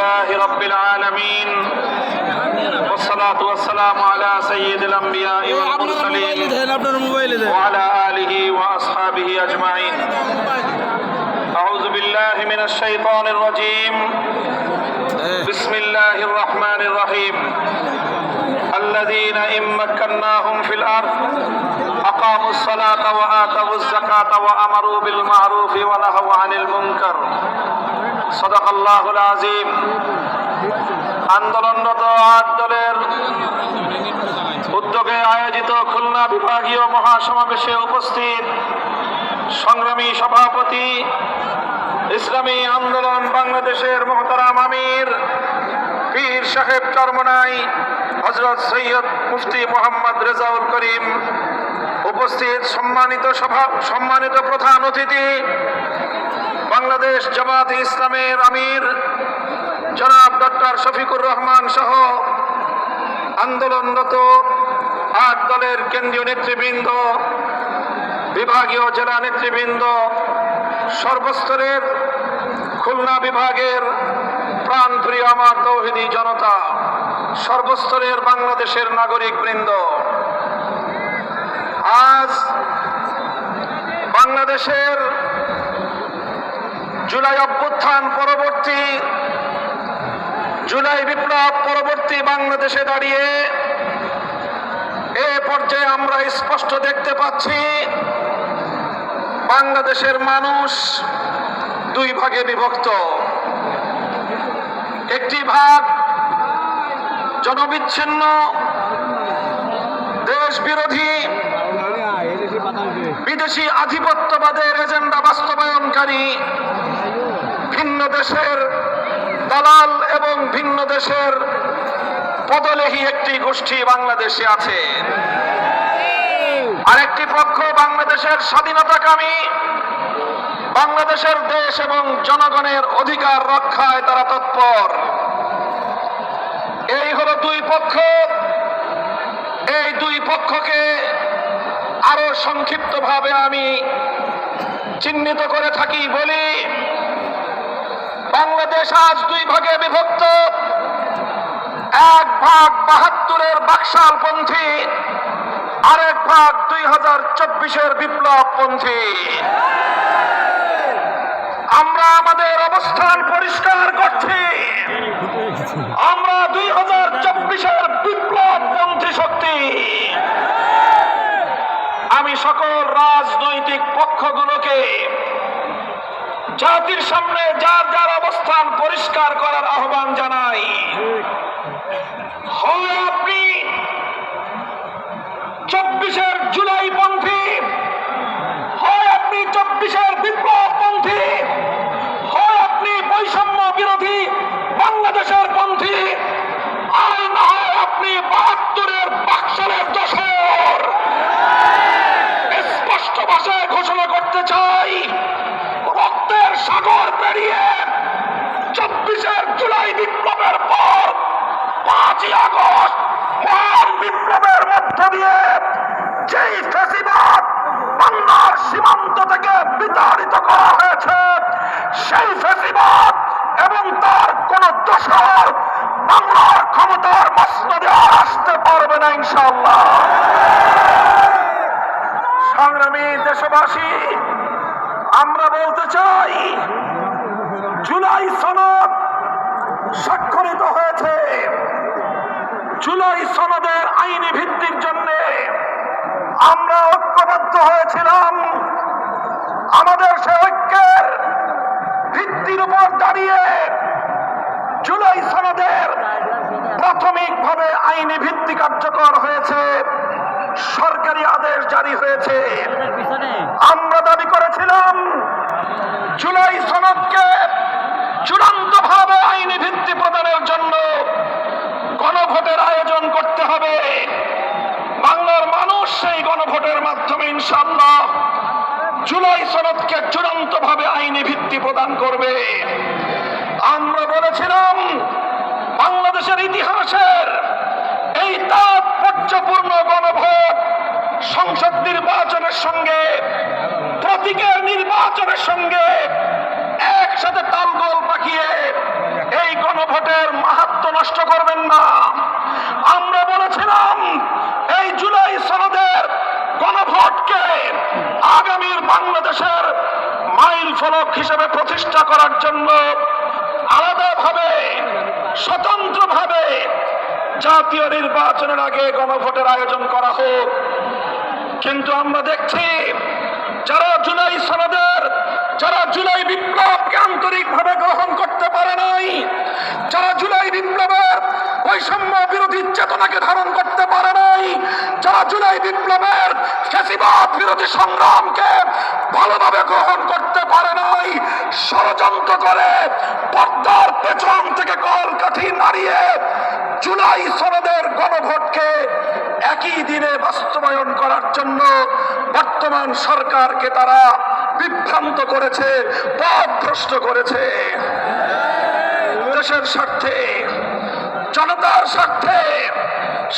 لله رب العالمين. والصلاة والسلام على سيد الأنبياء والمرسلين. وعلى آله وأصحابه أجمعين. أعوذ بالله من الشيطان الرجيم. بسم الله الرحمن الرحيم. الذين إن مكناهم في الأرض أقاموا الصلاة وآتوا الزكاة وأمروا بالمعروف ونهوا عن المنكر. আন্দোলনরত আট দলের উদ্যোগে আয়োজিত খুলনা বিভাগীয় মহাসমাবেশে উপস্থিত সংগ্রামী সভাপতি, ইসলামী আন্দোলন বাংলাদেশের মহতারাম আমির, পীর সাহেব চরমনাই হজরত সৈয়দ মুফতি মোহাম্মদ রেজাউল করিম, উপস্থিত সম্মানিত সভা সম্মানিত প্রধান অতিথি বাংলাদেশ জামাত ইসলামের আমির জনাব ডক্টর শফিকুর রহমান সহ আন্দোলনরত আট দলের কেন্দ্রীয় নেতৃবৃন্দ, বিভাগীয় জেলা নেতৃবৃন্দ, সর্বস্তরের খুলনা বিভাগের প্রাণপ্রিয় আমার তৌহিদি জনতা, সর্বস্তরের বাংলাদেশের নাগরিক বৃন্দ আজ বাংলাদেশের জুলাই অভ্যুত্থান পরবর্তী, জুলাই বিপ্লব পরবর্তী বাংলাদেশে দাঁড়িয়ে এ পর্যায়ে আমরা স্পষ্ট দেখতে পাচ্ছি, বাংলাদেশের মানুষ দুই ভাগে বিভক্ত। একটি ভাগ জনবিচ্ছিন্ন দেশ বিরোধী বিদেশি আধিপত্যবাদের এজেন্ডা বাস্তবায়নকারী ভিন্ন দেশের দালাল এবং ভিন্ন দেশের পদলেহী একটি গোষ্ঠী বাংলাদেশে আছে। আরেকটি পক্ষ বাংলাদেশের স্বাধীনতাকামী, বাংলাদেশের দেশ এবং জনগণের অধিকার রক্ষায় তারা তৎপর। এই হলো দুই পক্ষ। এই দুই পক্ষকে আরও সংক্ষিপ্তভাবে আমি চিহ্নিত করে থাকি, বলি বাংলাদেশ আজ দুই ভাগে বিভক্ত। এক ভাগ বাহাত্তরের বাকশাল পন্থী আরেক ভাগ দুই হাজার চব্বিশের বিপ্লব পন্থী আমরা আমাদের অবস্থান পরিষ্কার করছি। আমরা দুই হাজার চব্বিশের বিপ্লব পন্থী শক্তি। আমি সকল রাজনৈতিক পক্ষগুলোকে জাতির সামনে যার যার অবস্থান পরিষ্কার করার আহ্বান জানাই। হয় আপনি চব্বিশের জুলাই পন্থী, হয় আপনি চব্বিশের বিপ্লব পন্থী হয় আপনি বৈষম্য বিরোধী বাংলাদেশের পন্থী আর না হয় আপনি বাহাত্তরের বাক্সালের দশর স্পষ্ট ভাষায় ঘোষণা করতে চাই রক্তের সাগর পেরিয়ে চব্বিশের জুলাই বিপ্লবের পর পাঁচই আগস্ট মহান বিপ্লবের মধ্য দিয়ে যেই ফেসিবাদ বাংলার সীমান্ত থেকে বিতাড়িত করা হয়েছে এবং তার কোন দোষর বাংলার ক্ষমতার মসনদে আসতে পারবে না, ইনশাআল্লাহ। সংগ্রামী দেশবাসী, আমরা বলতে চাই, জুলাই সনদ স্বাক্ষরিত হয়েছে। জুলাই সনদের আইনি ভিত্তির জন্য আমরা ঐক্যবদ্ধ হয়েছিলাম। আমাদের সে ঐক্যের ভিত্তির উপর দাঁড়িয়ে জুলাই সনদের প্রাথমিকভাবে আইনি ভিত্তি কার্যকর হয়েছে, সরকারি আদেশ জারি হয়েছে। আমরা দাবি করেছিলাম, জুলাই সনদকে চূড়ান্ত ভাবে আইনি ভিত্তি প্রদানের জন্য গণভোটের আয়োজন করতে হবে। বাংলার মানুষ সেই গণভোটের মাধ্যমে ইনশাল্লাহ জুলাই সনদকে চূড়ান্ত ভাবে আইনি ভিত্তি প্রদান করবে। আমরা বলেছিলাম, বাংলাদেশের ইতিহাসের এই তাৎপর্যপূর্ণ গণভোট সংসদ নির্বাচনের সঙ্গে, প্রতীকের নির্বাচনের সঙ্গে একসাথে তালগোল পাকিয়ে এই গণভোটের মাহাত্ম নষ্ট করবেন না। বাংলাদেশের মাইল ফলক হিসেবে প্রতিষ্ঠা করার জন্য আলাদাভাবে, স্বতন্ত্রভাবে জাতীয় নির্বাচনের আগে গণভোটের আয়োজন করা হোক। কিন্তু আমরা দেখছি, যারা জুলাই সনদের, যারা জুলাই বিপ্লবকে আন্তরিকভাবে গ্রহণ করতে পারে নাই যারা জুলাই বিপ্লবের বৈষম্য বিরোধী চেতনাকে ধারণ করতে পারে নাই, যারা জুলাই বিপ্লবের ফ্যাসিবাদ বিরোধী সংগ্রামকে ভালোভাবে গ্রহণ করতে পারে নাই, ষড়যন্ত্র করে পর্দার পেছন থেকে কলকাঠি নাড়িয়ে জুলাই সনদের গণভোটকে একই দিনে বাস্তবায়ন করার জন্য বর্তমান সরকারকে তারা বিভ্রান্ত করেছে, পথভ্রষ্ট করেছে। দেশের স্বার্থে, জনতার স্বার্থে,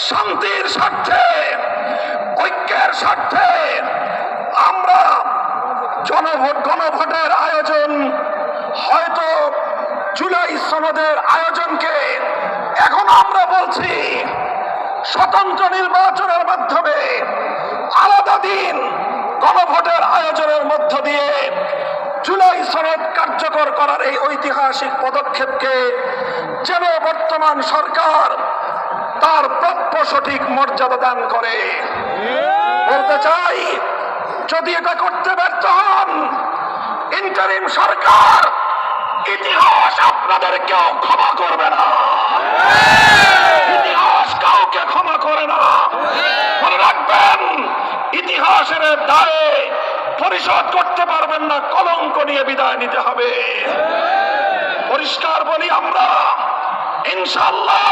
শান্তির স্বার্থে, ঐক্যের স্বার্থে আমরা জনভোট, গণভোটের আয়োজন হয়তো জুলাই সনদের আয়োজনকে এখন আমরা বলছি স্বতন্ত্র নির্বাচনের মাধ্যমে আলাদা দিন গণভোটের আয়োজনের মধ্য দিয়ে জুলাই সনদ কার্যকর করার এই ঐতিহাসিক পদক্ষেপকে যেন বর্তমান সরকার তার প্রাপ্য সঠিক মর্যাদা দান করে। বলতে চাই, যদি এটা করতে ব্যর্থ হন ইন্টারিম সরকার ইতিহাস আপনাদের কেউ ক্ষমা করবে না ইতিহাস কাউকে ক্ষমা করে না মনে রাখবেন ইতিহাসের দায়ে পরিশোধ করতে পারবেন না, কলঙ্ক নিয়ে বিদায় নিতে হবে। পরিষ্কার বলি আমরা ইনশাল্লাহ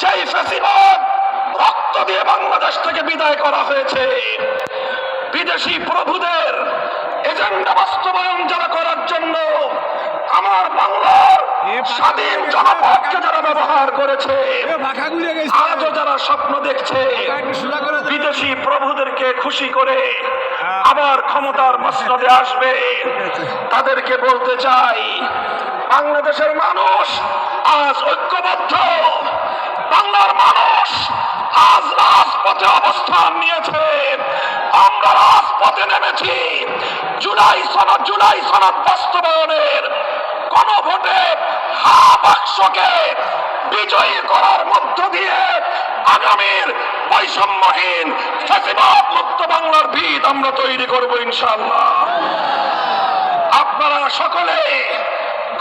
যেই ফেসিবাদ রক্ত দিয়ে বাংলাদেশ থেকে বিদায় করা হয়েছে, বিদেশি প্রভুদের এজেন্ডা বাস্তবায়ন যারা করার জন্য, আমার বাংলার স্বাধীন জনপদকে যারা ব্যবহার করেছে আজও যারা স্বপ্ন দেখছে। বিদেশি প্রভুদেরকে খুশি করে আবার ক্ষমতার মসনদে আসবে। তাদেরকে বলতে চাই বাংলাদেশের মানুষ আজ ঐক্যবদ্ধ। বাংলার মানুষ আজ রাজপথে অবস্থান নিয়েছে। আমরা রাজপথে নেমেছি। জুলাই সনদ জুলাই সনদ বাস্তবায়নের গণভোটে হা বাক্সকে বিজয়ী করার মধ্য দিয়ে আগামীর বৈষম্যহীন ফ্যাসিবাদ মুক্ত বাংলার ভিত আমরা তৈরি করব ইনশাআল্লাহ। আপনারা সকলে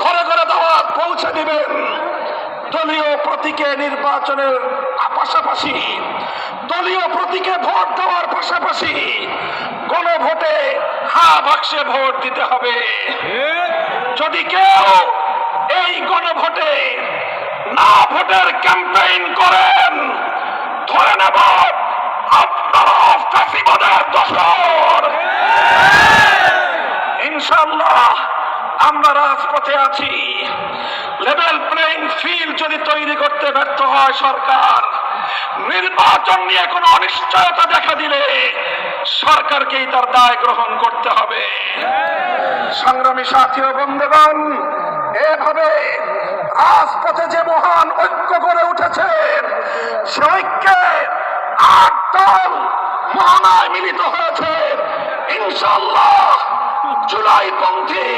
ঘরে ঘরে দাওয়াত পৌঁছে দিবেন। দলীয় প্রতীকে নির্বাচনের পাশাপাশি, দলীয় প্রতীকে ভোট দেওয়ার পাশাপাশি গণভোটে হা বাক্সে ভোট দিতে হবে। যদি কেউ এই গণভোটে না ভোটের ক্যাম্পেইন করেন, ধরে নেব আপনারা ফ্যাসিবাদের ইনশাল্লাহ আমরা রাজপথে আছি। লেভেল প্লেইং ফিল্ড যদি তৈরি করতে ব্যর্থ হয় সরকার নির্বাচন নিয়ে কোনো অনিশ্চয়তা দেখা দিলে সরকারকেই তার দায় গ্রহণ করতে হবে। সংগ্রামী সাথী ও বন্ধুগণ, এভাবে রাজপথে যে মহান ঐক্য গড়ে উঠেছে, সে ঐক্যে আট দল মহানায় মিলিত হয়েছে। ইনশাল্লাহ জুলাই পন্থী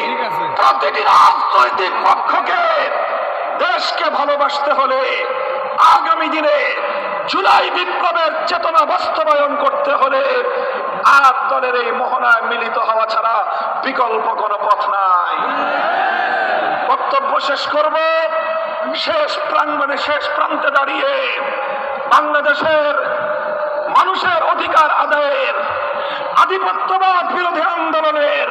প্রতিটি রাজনৈতিক পক্ষকে দেশকে ভালোবাসতে হলে আগামী দিনে জুলাই বিপ্লবের চেতনা বাস্তবায়ন করতে হলে আর দলের এই মোহনায় মিলিত হওয়া ছাড়া বিকল্প কোনো পথ নাই। বক্তব্য শেষ করব। শেষ প্রাঙ্গণে শেষ প্রান্তে দাঁড়িয়ে বাংলাদেশের মানুষের অধিকার আদায়ের, আধিপত্যবাদ বিরোধী আন্দোলনের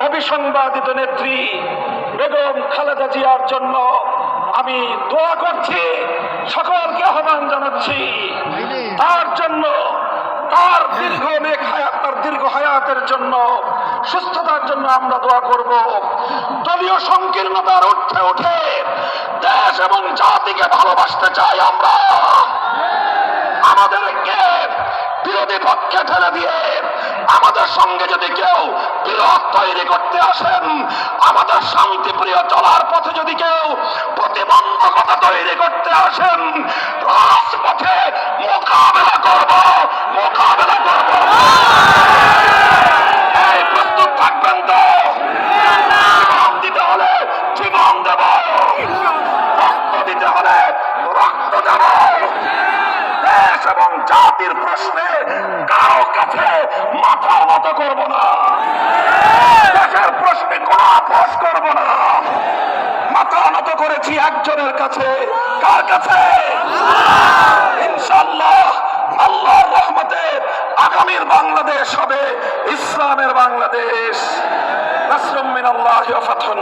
অবিসংবাদিত নেত্রী বেগম খালেদা জিয়ার জন্য আমি দোয়া করছি, সকলকে আহ্বান জানাচ্ছি। তার জন্য, তার দীর্ঘ মেঘ হায়াত, তার দীর্ঘ হায়াতের জন্য, সুস্থতার জন্য আমরা দোয়া করব। দলীয় সংকীর্ণতার উঠে উঠে দেশ এবং জাতিকে ভালোবাসতে চাই আমরা। আমাদেরকে বিরোধী পক্ষে ঠেলে দিয়ে, আমাদের সঙ্গে যদি কেউ বিরোধ তৈরি করতে আসেন, আমাদের শান্তিপ্রিয় চলার পথে যদি কেউ প্রতিবন্ধকতা তৈরি করতে আসেন। রাজপথে মোকাবেলা করব মোকাবেলা করব। এবং জাতির কাছে করব না। দেশের প্রশ্নে কোন আপোষ করব না। করেছি একজনের কাছে। কার কাছে? ইনশাল্লাহ আল্লাহর রহমতে আগামীর বাংলাদেশ হবে, ইসলামের বাংলাদেশ। নাসরুম মিনাল্লাহি ওয়া ফাতহুন